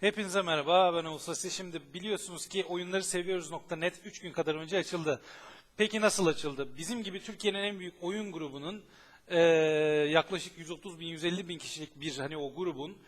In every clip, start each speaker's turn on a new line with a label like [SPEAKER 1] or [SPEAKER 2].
[SPEAKER 1] Hepinize merhaba, ben Asi. Şimdi biliyorsunuz ki oyunları seviyoruz.net 3 gün kadar önce açıldı. Peki nasıl açıldı? Bizim gibi Türkiye'nin en büyük oyun grubunun eee, yaklaşık 130 bin, 150 bin kişilik bir hani o grubun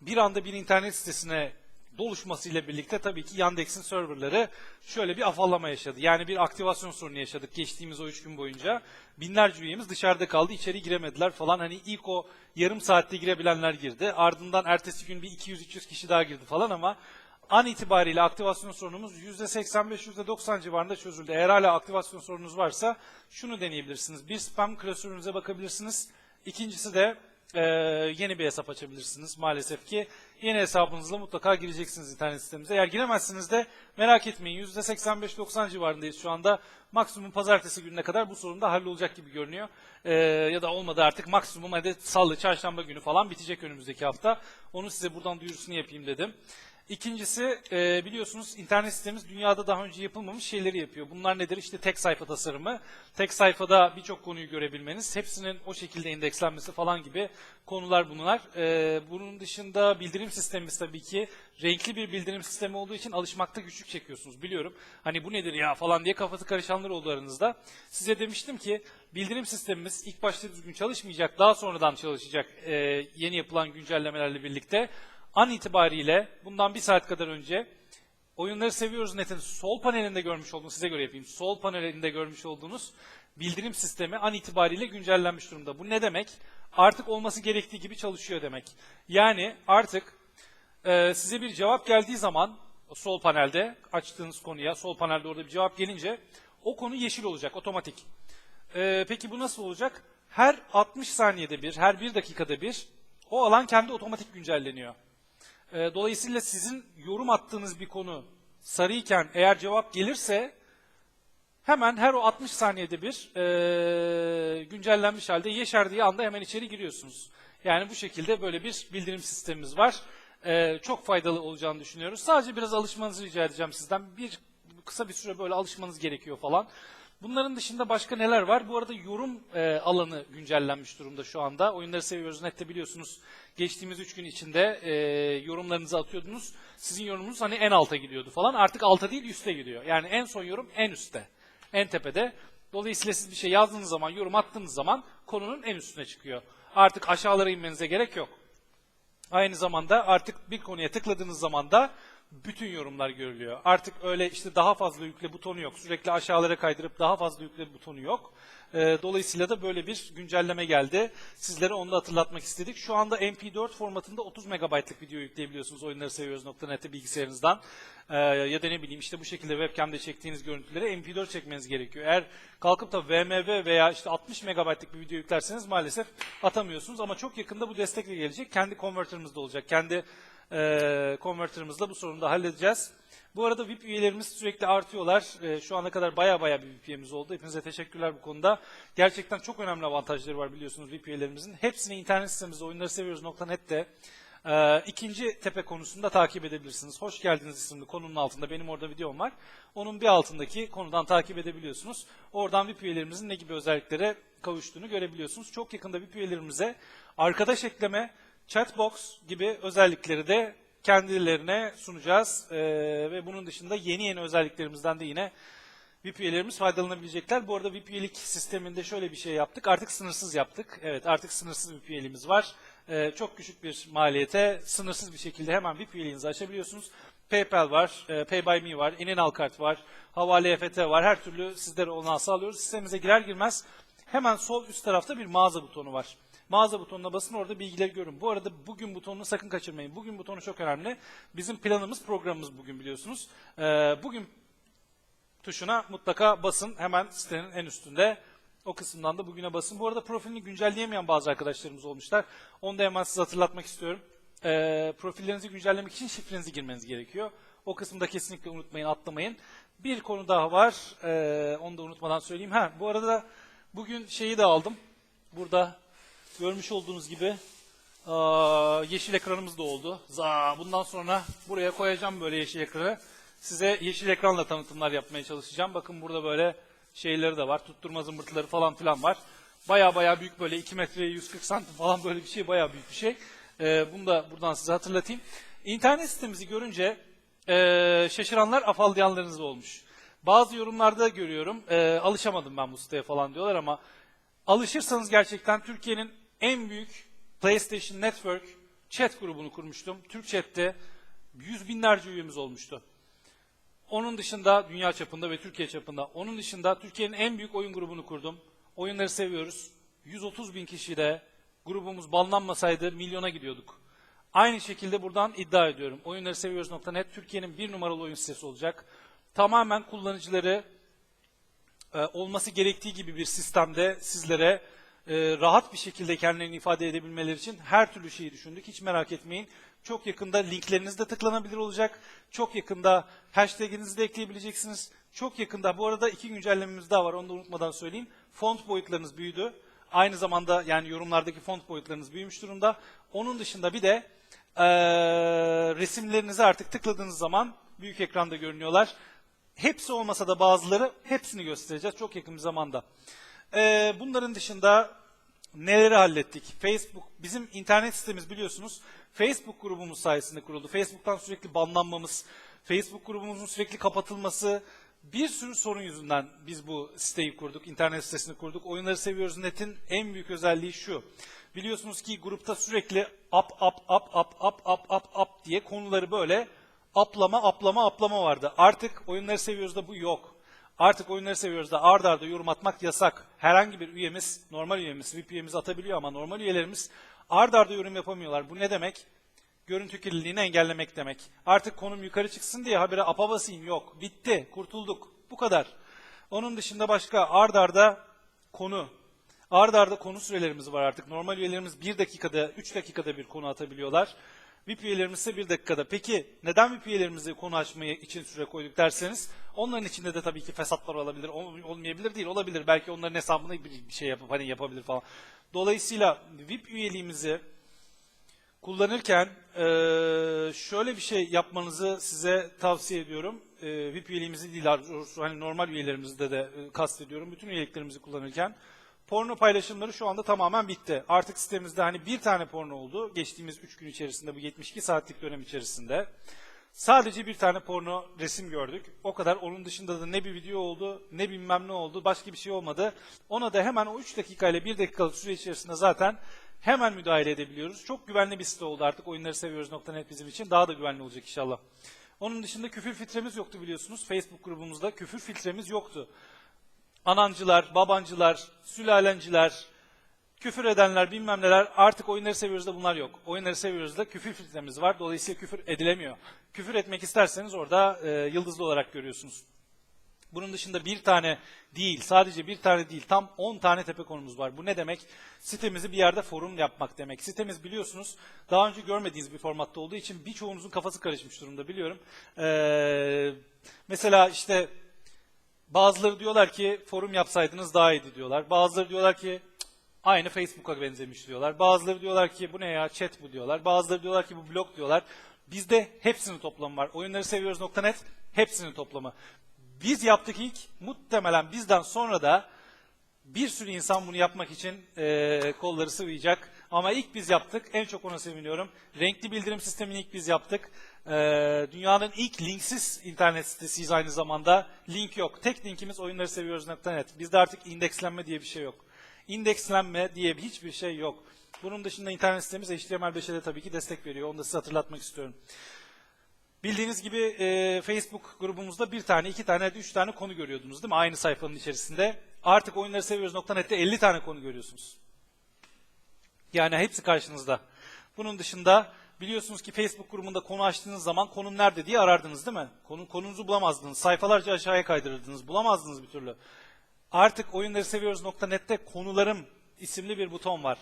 [SPEAKER 1] bir anda bir internet sitesine doluşmasıyla birlikte tabii ki Yandex'in serverları şöyle bir afallama yaşadı. Yani bir aktivasyon sorunu yaşadık geçtiğimiz o 3 gün boyunca. Binlerce üyemiz dışarıda kaldı, içeri giremediler falan. Hani ilk o yarım saatte girebilenler girdi. Ardından ertesi gün bir 200-300 kişi daha girdi falan ama an itibariyle aktivasyon sorunumuz %85-%90 civarında çözüldü. Eğer hala aktivasyon sorununuz varsa şunu deneyebilirsiniz. Bir spam klasörünüze bakabilirsiniz. İkincisi de ee, yeni bir hesap açabilirsiniz maalesef ki. Yeni hesabınızla mutlaka gireceksiniz internet sitemize. Eğer giremezsiniz de merak etmeyin %85-90 civarındayız şu anda. Maksimum pazartesi gününe kadar bu sorun da hallolacak gibi görünüyor. Ee, ya da olmadı artık maksimum hadi salı, çarşamba günü falan bitecek önümüzdeki hafta. Onu size buradan duyurusunu yapayım dedim. İkincisi e, biliyorsunuz internet sitemiz dünyada daha önce yapılmamış şeyleri yapıyor. Bunlar nedir? İşte tek sayfa tasarımı. Tek sayfada birçok konuyu görebilmeniz, hepsinin o şekilde indekslenmesi falan gibi konular bunlar. E, bunun dışında bildirim sistemimiz tabii ki renkli bir bildirim sistemi olduğu için alışmakta güçlük çekiyorsunuz biliyorum. Hani bu nedir ya falan diye kafası karışanlar oldu aranızda. Size demiştim ki bildirim sistemimiz ilk başta düzgün çalışmayacak, daha sonradan çalışacak e, yeni yapılan güncellemelerle birlikte an itibariyle bundan bir saat kadar önce oyunları seviyoruz netin sol panelinde görmüş olduğunuz size göre yapayım. Sol panelinde görmüş olduğunuz bildirim sistemi an itibariyle güncellenmiş durumda. Bu ne demek? Artık olması gerektiği gibi çalışıyor demek. Yani artık e, size bir cevap geldiği zaman sol panelde açtığınız konuya sol panelde orada bir cevap gelince o konu yeşil olacak otomatik. E, peki bu nasıl olacak? Her 60 saniyede bir, her 1 dakikada bir o alan kendi otomatik güncelleniyor. E, dolayısıyla sizin yorum attığınız bir konu sarıyken eğer cevap gelirse hemen her o 60 saniyede bir e, güncellenmiş halde yeşerdiği anda hemen içeri giriyorsunuz. Yani bu şekilde böyle bir bildirim sistemimiz var. E, çok faydalı olacağını düşünüyoruz. Sadece biraz alışmanızı rica edeceğim sizden. Bir kısa bir süre böyle alışmanız gerekiyor falan. Bunların dışında başka neler var? Bu arada yorum e, alanı güncellenmiş durumda şu anda. Oyunları seviyoruz nette biliyorsunuz. Geçtiğimiz 3 gün içinde e, yorumlarınızı atıyordunuz. Sizin yorumunuz hani en alta gidiyordu falan. Artık alta değil üste gidiyor. Yani en son yorum en üstte. En tepede. Dolayısıyla siz bir şey yazdığınız zaman, yorum attığınız zaman konunun en üstüne çıkıyor. Artık aşağılara inmenize gerek yok. Aynı zamanda artık bir konuya tıkladığınız zaman da bütün yorumlar görülüyor. Artık öyle işte daha fazla yükle butonu yok. Sürekli aşağılara kaydırıp daha fazla yükle butonu yok. Ee, dolayısıyla da böyle bir güncelleme geldi. Sizlere onu da hatırlatmak istedik. Şu anda MP4 formatında 30 MB'lık video yükleyebiliyorsunuz oyunları seviyoruz.net'e bilgisayarınızdan. Ee, ya da ne bileyim işte bu şekilde webcam'de çektiğiniz görüntüleri MP4 çekmeniz gerekiyor. Eğer kalkıp da VMV veya işte 60 MB'lık bir video yüklerseniz maalesef atamıyorsunuz. Ama çok yakında bu destekle gelecek. Kendi konvertörümüzde olacak. Kendi e, konvertörümüzle bu sorunu da halledeceğiz. Bu arada VIP üyelerimiz sürekli artıyorlar. E, şu ana kadar baya baya bir VIP üyemiz oldu. Hepinize teşekkürler bu konuda. Gerçekten çok önemli avantajları var biliyorsunuz VIP üyelerimizin. Hepsini internet sitemizde oyunları seviyoruz.net'te e, ikinci tepe konusunda takip edebilirsiniz. Hoş geldiniz isimli konunun altında benim orada videom var. Onun bir altındaki konudan takip edebiliyorsunuz. Oradan VIP üyelerimizin ne gibi özelliklere kavuştuğunu görebiliyorsunuz. Çok yakında VIP üyelerimize arkadaş ekleme, Chatbox gibi özellikleri de kendilerine sunacağız. Ee, ve bunun dışında yeni yeni özelliklerimizden de yine VIP üyelerimiz faydalanabilecekler. Bu arada VIP üyelik sisteminde şöyle bir şey yaptık. Artık sınırsız yaptık. Evet artık sınırsız VIP üyeliğimiz var. Ee, çok küçük bir maliyete sınırsız bir şekilde hemen VIP üyeliğinizi açabiliyorsunuz. PayPal var, e, Pay by Me var, İninal kart var, Havale EFT var. Her türlü sizlere olanağı sağlıyoruz. Sistemimize girer girmez hemen sol üst tarafta bir mağaza butonu var. Mağaza butonuna basın orada bilgileri görün. Bu arada bugün butonunu sakın kaçırmayın. Bugün butonu çok önemli. Bizim planımız, programımız bugün biliyorsunuz. Ee, bugün tuşuna mutlaka basın. Hemen sitenin en üstünde. O kısımdan da bugüne basın. Bu arada profilini güncelleyemeyen bazı arkadaşlarımız olmuşlar. Onu da hemen size hatırlatmak istiyorum. Ee, profillerinizi güncellemek için şifrenizi girmeniz gerekiyor. O kısımda kesinlikle unutmayın, atlamayın. Bir konu daha var. Ee, onu da unutmadan söyleyeyim. Ha, bu arada bugün şeyi de aldım. Burada görmüş olduğunuz gibi yeşil ekranımız da oldu. Za, bundan sonra buraya koyacağım böyle yeşil ekranı. Size yeşil ekranla tanıtımlar yapmaya çalışacağım. Bakın burada böyle şeyleri de var. Tutturma zımbırtıları falan filan var. Baya baya büyük böyle 2 metreye 140 santim falan böyle bir şey baya büyük bir şey. Ee, bunu da buradan size hatırlatayım. İnternet sitemizi görünce eee, şaşıranlar afallayanlarınız olmuş. Bazı yorumlarda görüyorum, eee, alışamadım ben bu siteye falan diyorlar ama alışırsanız gerçekten Türkiye'nin en büyük PlayStation Network chat grubunu kurmuştum. Türk Chat'te yüz binlerce üyemiz olmuştu. Onun dışında dünya çapında ve Türkiye çapında. Onun dışında Türkiye'nin en büyük oyun grubunu kurdum. Oyunları seviyoruz. 130 bin kişiyle grubumuz banlanmasaydı milyona gidiyorduk. Aynı şekilde buradan iddia ediyorum. Oyunları seviyoruz.net Türkiye'nin bir numaralı oyun sitesi olacak. Tamamen kullanıcıları e, olması gerektiği gibi bir sistemde sizlere e, rahat bir şekilde kendilerini ifade edebilmeleri için her türlü şeyi düşündük. Hiç merak etmeyin. Çok yakında linkleriniz de tıklanabilir olacak. Çok yakında hashtaginizi de ekleyebileceksiniz. Çok yakında bu arada iki güncellememiz daha var onu da unutmadan söyleyeyim. Font boyutlarınız büyüdü. Aynı zamanda yani yorumlardaki font boyutlarınız büyümüş durumda. Onun dışında bir de e, resimlerinizi artık tıkladığınız zaman büyük ekranda görünüyorlar. Hepsi olmasa da bazıları hepsini göstereceğiz çok yakın bir zamanda. Ee, bunların dışında neleri hallettik? Facebook, bizim internet sitemiz biliyorsunuz Facebook grubumuz sayesinde kuruldu. Facebook'tan sürekli banlanmamız, Facebook grubumuzun sürekli kapatılması, bir sürü sorun yüzünden biz bu siteyi kurduk, internet sitesini kurduk. Oyunları Seviyoruz Net'in en büyük özelliği şu. Biliyorsunuz ki grupta sürekli up, up, up, up, up, up, up, up diye konuları böyle aplama, aplama, aplama vardı. Artık oyunları seviyoruz da bu yok. Artık oyunları seviyoruz da ard arda yorum atmak yasak. Herhangi bir üyemiz, normal üyemiz, VIP üyemiz atabiliyor ama normal üyelerimiz ard arda yorum yapamıyorlar. Bu ne demek? Görüntü kirliliğini engellemek demek. Artık konum yukarı çıksın diye habire apa basayım yok. Bitti, kurtulduk. Bu kadar. Onun dışında başka ard arda konu. Ard arda konu sürelerimiz var artık. Normal üyelerimiz 1 dakikada, 3 dakikada bir konu atabiliyorlar. VIP üyelerimiz ise 1 dakikada. Peki neden VIP üyelerimize konu açmayı için süre koyduk derseniz onların içinde de tabii ki fesatlar olabilir, ol- olmayabilir değil, olabilir. Belki onların hesabına bir bir şey yapıp hani yapabilir falan. Dolayısıyla VIP üyeliğimizi kullanırken şöyle bir şey yapmanızı size tavsiye ediyorum. VIP üyeliğimizi değil, hani normal üyelerimizde de e, kastediyorum. Bütün üyeliklerimizi kullanırken porno paylaşımları şu anda tamamen bitti. Artık sitemizde hani bir tane porno oldu. Geçtiğimiz 3 gün içerisinde bu 72 saatlik dönem içerisinde. Sadece bir tane porno resim gördük. O kadar. Onun dışında da ne bir video oldu, ne bilmem ne oldu, başka bir şey olmadı. Ona da hemen o 3 dakika ile 1 dakikalık süre içerisinde zaten hemen müdahale edebiliyoruz. Çok güvenli bir site oldu artık. Oyunları seviyoruz.net bizim için. Daha da güvenli olacak inşallah. Onun dışında küfür filtremiz yoktu biliyorsunuz. Facebook grubumuzda küfür filtremiz yoktu. Anancılar, babancılar, sülalenciler, küfür edenler bilmem neler artık oyunları seviyoruz da bunlar yok. Oyunları seviyoruz da küfür filtremiz var. Dolayısıyla küfür edilemiyor. Küfür etmek isterseniz orada e, yıldızlı olarak görüyorsunuz. Bunun dışında bir tane değil, sadece bir tane değil, tam 10 tane tepe konumuz var. Bu ne demek? Sitemizi bir yerde forum yapmak demek. Sitemiz biliyorsunuz daha önce görmediğiniz bir formatta olduğu için birçoğunuzun kafası karışmış durumda biliyorum. Ee, mesela işte bazıları diyorlar ki forum yapsaydınız daha iyiydi diyorlar. Bazıları diyorlar ki "Cık, aynı Facebook'a benzemiş diyorlar. Bazıları diyorlar ki bu ne ya chat bu diyorlar. Bazıları diyorlar ki bu blog diyorlar. Bizde hepsinin toplamı var. Oyunları seviyoruz.net hepsinin toplamı. Biz yaptık ilk. Muhtemelen bizden sonra da bir sürü insan bunu yapmak için eee, kolları sıvayacak. Ama ilk biz yaptık. En çok ona seviniyorum. Renkli bildirim sistemini ilk biz yaptık. Eee, dünyanın ilk linksiz internet sitesiyiz aynı zamanda. Link yok. Tek linkimiz oyunları seviyoruz.net. Bizde artık indekslenme diye bir şey yok. İndekslenme diye bir hiçbir şey yok. Bunun dışında internet sitemiz HTML5'e de tabii ki destek veriyor. Onu da size hatırlatmak istiyorum. Bildiğiniz gibi e, Facebook grubumuzda bir tane, iki tane, üç tane konu görüyordunuz değil mi? Aynı sayfanın içerisinde. Artık oyunları seviyoruz.net'te 50 tane konu görüyorsunuz. Yani hepsi karşınızda. Bunun dışında biliyorsunuz ki Facebook grubunda konu açtığınız zaman konum nerede diye arardınız değil mi? Konu, konunuzu bulamazdınız. Sayfalarca aşağıya kaydırırdınız. Bulamazdınız bir türlü. Artık oyunları seviyoruz.net'te konularım isimli bir buton var.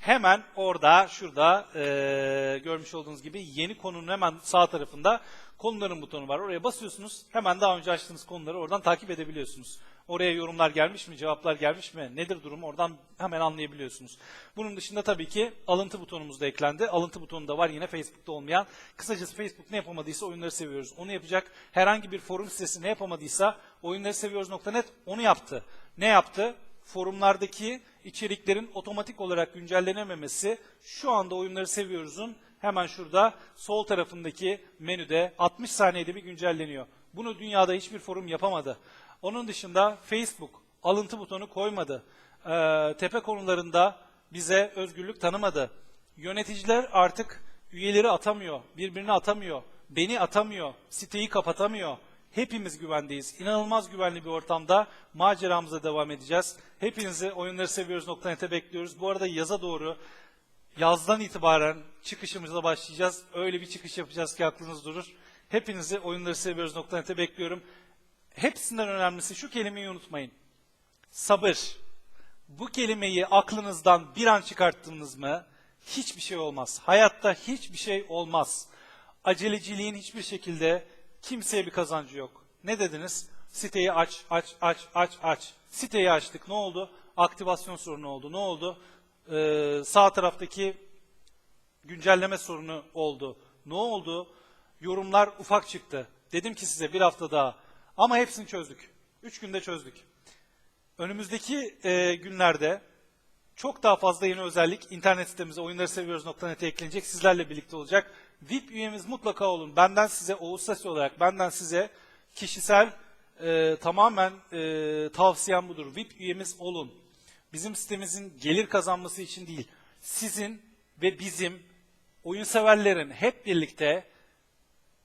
[SPEAKER 1] Hemen orada, şurada eee, görmüş olduğunuz gibi yeni konunun hemen sağ tarafında konuların butonu var. Oraya basıyorsunuz. Hemen daha önce açtığınız konuları oradan takip edebiliyorsunuz. Oraya yorumlar gelmiş mi, cevaplar gelmiş mi, nedir durum oradan hemen anlayabiliyorsunuz. Bunun dışında tabii ki alıntı butonumuz da eklendi. Alıntı butonu da var yine Facebook'ta olmayan. Kısacası Facebook ne yapamadıysa oyunları seviyoruz. Onu yapacak herhangi bir forum sitesi ne yapamadıysa oyunları seviyoruz.net onu yaptı. Ne yaptı? Forumlardaki içeriklerin otomatik olarak güncellenememesi şu anda oyunları seviyoruzun hemen şurada sol tarafındaki menüde 60 saniyede bir güncelleniyor. Bunu dünyada hiçbir forum yapamadı. Onun dışında Facebook alıntı butonu koymadı. Ee, tepe konularında bize özgürlük tanımadı. Yöneticiler artık üyeleri atamıyor, birbirini atamıyor, beni atamıyor, siteyi kapatamıyor. Hepimiz güvendeyiz. İnanılmaz güvenli bir ortamda maceramıza devam edeceğiz. Hepinizi oyunları seviyoruz.net'e bekliyoruz. Bu arada yaza doğru yazdan itibaren çıkışımıza başlayacağız. Öyle bir çıkış yapacağız ki aklınız durur. Hepinizi oyunları seviyoruz.net'e bekliyorum. Hepsinden önemlisi şu kelimeyi unutmayın. Sabır. Bu kelimeyi aklınızdan bir an çıkarttınız mı hiçbir şey olmaz. Hayatta hiçbir şey olmaz. Aceleciliğin hiçbir şekilde kimseye bir kazancı yok. Ne dediniz? Siteyi aç, aç, aç, aç, aç. Siteyi açtık. Ne oldu? Aktivasyon sorunu oldu. Ne oldu? Ee, sağ taraftaki güncelleme sorunu oldu. Ne oldu? Yorumlar ufak çıktı. Dedim ki size bir hafta daha. Ama hepsini çözdük. Üç günde çözdük. Önümüzdeki e, günlerde çok daha fazla yeni özellik internet sitemize oyunları seviyoruz.net'e eklenecek. Sizlerle birlikte olacak. VIP üyemiz mutlaka olun. Benden size Oğuz Sesi olarak benden size kişisel e, tamamen e, tavsiyem budur. VIP üyemiz olun. Bizim sitemizin gelir kazanması için değil. Sizin ve bizim oyun severlerin hep birlikte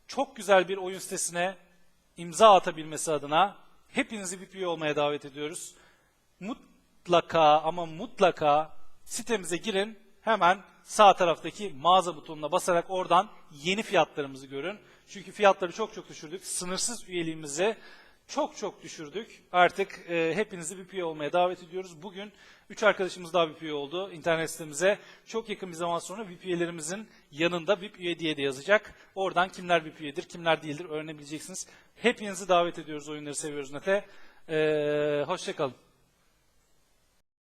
[SPEAKER 1] çok güzel bir oyun sitesine imza atabilmesi adına hepinizi VIP üye olmaya davet ediyoruz. Mutlaka ama mutlaka sitemize girin. Hemen sağ taraftaki mağaza butonuna basarak oradan yeni fiyatlarımızı görün. Çünkü fiyatları çok çok düşürdük. Sınırsız üyeliğimizi çok çok düşürdük. Artık e, hepinizi VIP olmaya davet ediyoruz. Bugün 3 arkadaşımız daha VIP oldu internet sitemize. Çok yakın bir zaman sonra VIP üyelerimizin yanında VIP üye diye de yazacak. Oradan kimler VIP üyedir, kimler değildir öğrenebileceksiniz. Hepinizi davet ediyoruz oyunları seviyoruz nete. E, hoşçakalın.